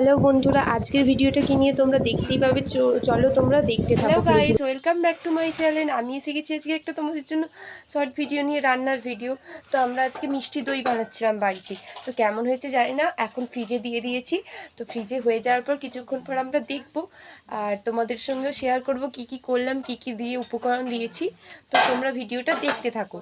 Hello বন্ধুরা, আজকের ভিডিওটা কি নিয়ে তোমরা দেখতেই পাবে? চলো তোমরা দেখতে হ্যালো থাকো guys welcome back to my channel আমি এসে গেছি আজকে একটা তোমাদের জন্য শর্ট ভিডিও নিয়ে, রান্নার ভিডিও তো আমরা আজকে মিষ্টি দই বানাচ্ছিলাম বাড়িতে। তো কেমন হয়েছে জানি না, এখন ফ্রিজে দিয়ে দিয়েছি। তো ফ্রিজে হয়ে যাওয়ার পর কিছুক্ষণ পর আমরা দেখব। আর তোমাদের সঙ্গেও শেয়ার করব কি কি করলাম, কি কি দিয়ে উপকরণ দিয়েছি। তো তোমরা ভিডিওটা দেখতে থাকো।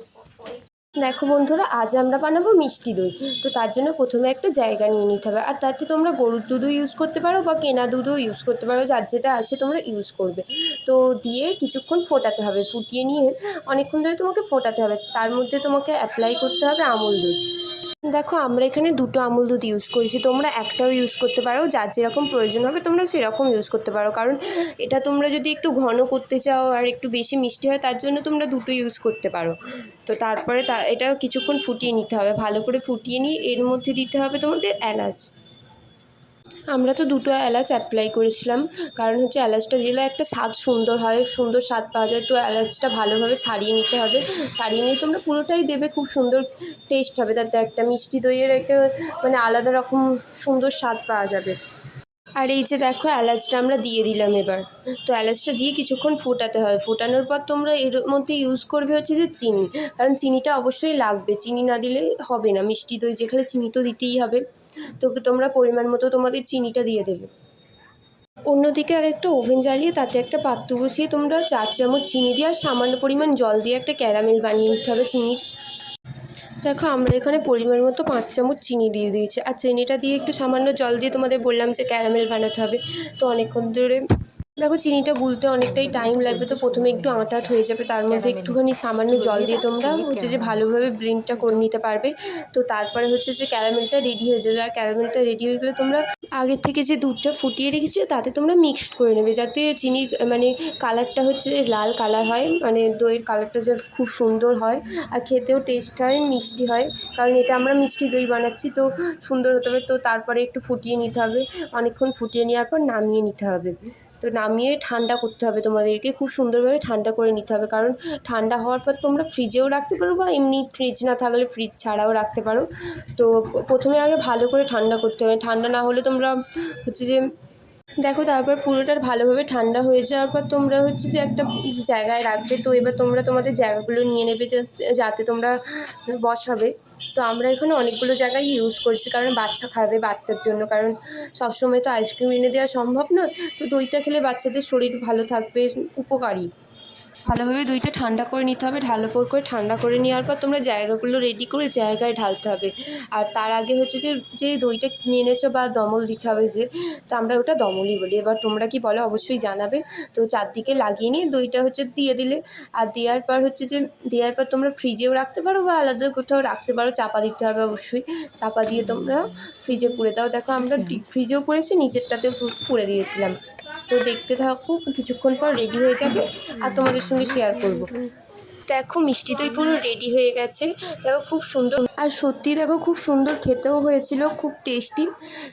দেখো বন্ধুরা, আজ আমরা বানাবো মিষ্টি দই। তো তার জন্য প্রথমে একটা জায়গা নিয়ে নিতে হবে। আর তাতে তোমরা গরুর দুধও ইউজ করতে পারো বা কেনা দুধও ইউজ করতে পারো, যার যেটা আছে তোমরা ইউজ করবে। তো দিয়ে কিছুক্ষণ ফোটাতে হবে। ফুটিয়ে নিয়ে অনেকক্ষণ ধরে তোমাকে ফোটাতে হবে। তার মধ্যে তোমাকে অ্যাপ্লাই করতে হবে আমুল দুধ। দেখো, আমরা এখানে দুটো আমুল দুধ ইউজ করেছি। তোমরা একটাও ইউজ করতে পারো, যার যেরকম প্রয়োজন হবে তোমরা সেরকম ইউজ করতে পারো। কারণ এটা তোমরা যদি একটু ঘন করতে চাও আর একটু বেশি মিষ্টি হয়, তার জন্য তোমরা দুটো ইউজ করতে পারো। তো তারপরে তা, এটা কিছুক্ষণ ফুটিয়ে নিতে হবে। ভালো করে ফুটিয়ে নিয়ে এর মধ্যে দিতে হবে তোমাদের এলাচ। আমরা তো দুটো এলাচ অ্যাপ্লাই করেছিলাম। কারণ হচ্ছে এলাচটা দিলে একটা স্বাদ সুন্দর হয়, সুন্দর স্বাদ পাওয়া যায়। তো এলাচটা ভালোভাবে ছাড়িয়ে নিতে হবে। ছাড়িয়ে নিয়ে তোমরা পুরোটাই দেবে, খুব সুন্দর টেস্ট হবে। তাতে একটা মিষ্টি দইয়ের একটা মানে আলাদা রকম সুন্দর স্বাদ পাওয়া যাবে। আর এই যে দেখো, এলাচটা আমরা দিয়ে দিলাম এবার। তো এলাচটা দিয়ে কিছুক্ষণ ফোটাতে হয়। ফোটানোর পর তোমরা এর মধ্যে ইউজ করবে হচ্ছে যে চিনি। কারণ চিনিটা অবশ্যই লাগবে। চিনি না দিলে হবে না। মিষ্টি দই যেখানে চিনি তো দিতেই হবে। তো তোমরা পরিমাণ মতো তোমাদের চিনিটা দিয়ে দেবে। অন্যদিকে আরেকটা ওভেন জ্বালিয়ে তাতে একটা পাত্র বসিয়ে তোমরা চার চামচ চিনি দিয়ে আর সামান্য পরিমাণ জল দিয়ে একটা ক্যারামেল বানিয়ে নিতে হবে চিনির। দেখো, আমরা এখানে পরিমাণ মতো পাঁচ চামচ চিনি দিয়ে দিয়েছি। আর চিনিটা দিয়ে একটু সামান্য জল দিয়ে তোমাদের বললাম যে ক্যারামেল বানাতে হবে। তো অনেকক্ষণ ধরে দেখো চিনিটা গুলতে অনেকটাই টাইম লাগবে তো প্রথমে একটু আঁটাট হয়ে যাবে তার মধ্যে একটুখানি সামান্য জল দিয়ে তোমরা হচ্ছে যে ভালোভাবে ব্লেন্ডটা করে নিতে পারবে। তো তারপরে হচ্ছে যে ক্যারামেলটা রেডি হয়ে যাবে আর ক্যারামেলটা রেডি হয়ে গেলে তোমরা আগের থেকে যে দুধটা ফুটিয়ে রেখেছি তাতে তোমরা মিক্সড করে নেবে যাতে চিনির মানে কালারটা হচ্ছে লাল কালার হয় মানে দইয়ের কালারটা যে খুব সুন্দর হয় আর খেতেও টেস্ট হয় মিষ্টি হয় কারণ এটা আমরা মিষ্টি দই বানাচ্ছি তো সুন্দর হতে হবে তো তারপরে একটু ফুটিয়ে নিতে হবে অনেকক্ষণ ফুটিয়ে নেওয়ার পর নামিয়ে নিতে হবে। তো নামিয়ে ঠান্ডা করতে হবে তোমাদেরকে, খুব সুন্দরভাবে ঠান্ডা করে নিতে হবে। কারণ ঠান্ডা হওয়ার পর তোমরা ফ্রিজেও রাখতে পারো বা এমনি ফ্রিজ না থাকলে ফ্রিজ ছাড়াও রাখতে পারো। তো প্রথমে আগে ভালো করে ঠান্ডা করতে হবে। ঠান্ডা না হলে তোমরা হচ্ছে যে, দেখো তারপর পুরোটা ভালোভাবে ঠান্ডা হয়ে যাওয়ার পর তোমরা হচ্ছে যে একটা জায়গায় রাখবে। তো এবার তোমরা তোমাদের জায়গাগুলো নিয়ে নেবে যাতে তোমরা বসাবে। তো আমরা এখানে অনেকগুলো জায়গায় ইউজ করছি, কারণ বাচ্চা খাবে বাচ্চার জন্য। কারণ সবসময় তো আইসক্রিম এনে দেওয়া সম্ভব নয়। তো দইটা খেলে বাচ্চাদের শরীর ভালো থাকবে, উপকারী। ভালোভাবে দইটা ঠান্ডা করে নিতে হবে ঢালো পর করে ঠান্ডা করে নেওয়ার পর তোমরা জায়গাগুলো রেডি করে জায়গায় ঢালতে হবে। আর তার আগে হচ্ছে যে যে দইটা কিনে এনেছো বা দমল দিতে হবে যে তো আমরা ওটা দমলই বলি। এবার তোমরা কি বলো অবশ্যই জানাবে। তো চারদিকে লাগিয়ে নিয়ে দইটা হচ্ছে দিয়ে দিলে। আর দেওয়ার পর হচ্ছে যে দেওয়ার পর তোমরা ফ্রিজেও রাখতে পারো বা আলাদা কোথাও রাখতে পারো। চাপা দিতে হবে অবশ্যই। চাপা দিয়ে তোমরা ফ্রিজে পুড়ে দাও। দেখো আমরা ফ্রিজেও পুড়েছি নিচেরটাতেও পুড়ে দিয়েছিলাম। তো দেখতে থাকো, কিছুক্ষণ পর রেডি হয়ে যাবে আর তোমাদের সঙ্গে শেয়ার করব। দেখো মিষ্টি দই পুরো রেডি হয়ে গেছে, দেখো খুব সুন্দর। আর সত্যি দেখো খুব সুন্দর খেতেও হয়েছিল, খুব টেস্টি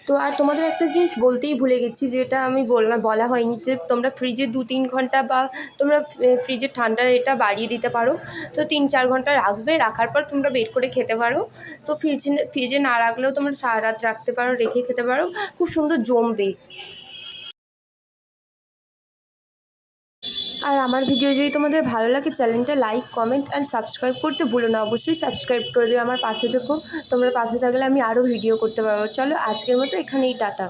তো আর তোমাদের একটা জিনিস বলতেই ভুলে গেছি, যেটা আমি বললাম বলা হয়নি যে তোমরা ফ্রিজে দু তিন ঘণ্টা বা তোমরা ফ্রিজের ঠান্ডা এটা বাড়িয়ে দিতে পারো। তো তিন চার ঘণ্টা রাখবে, রাখার পর তোমরা বের করে খেতে পারো। তো ফ্রিজে ফ্রিজে না রাখলেও তোমরা সারা রাত রাখতে পারো, রেখে খেতে পারো। খুব সুন্দর জমবে। আর আমার ভিডিও যদি তোমাদের ভালো লাগে চ্যানেলটা লাইক কমেন্ট অ্যান্ড সাবস্ক্রাইব করতে ভুলো না। অবশ্যই সাবস্ক্রাইব করে দিও। আমার পাশে থেকো। তোমরা পাশে থাকলে আমি আরও ভিডিও করতে পারব। চলো আজকের মতো এখানেই, টাটা।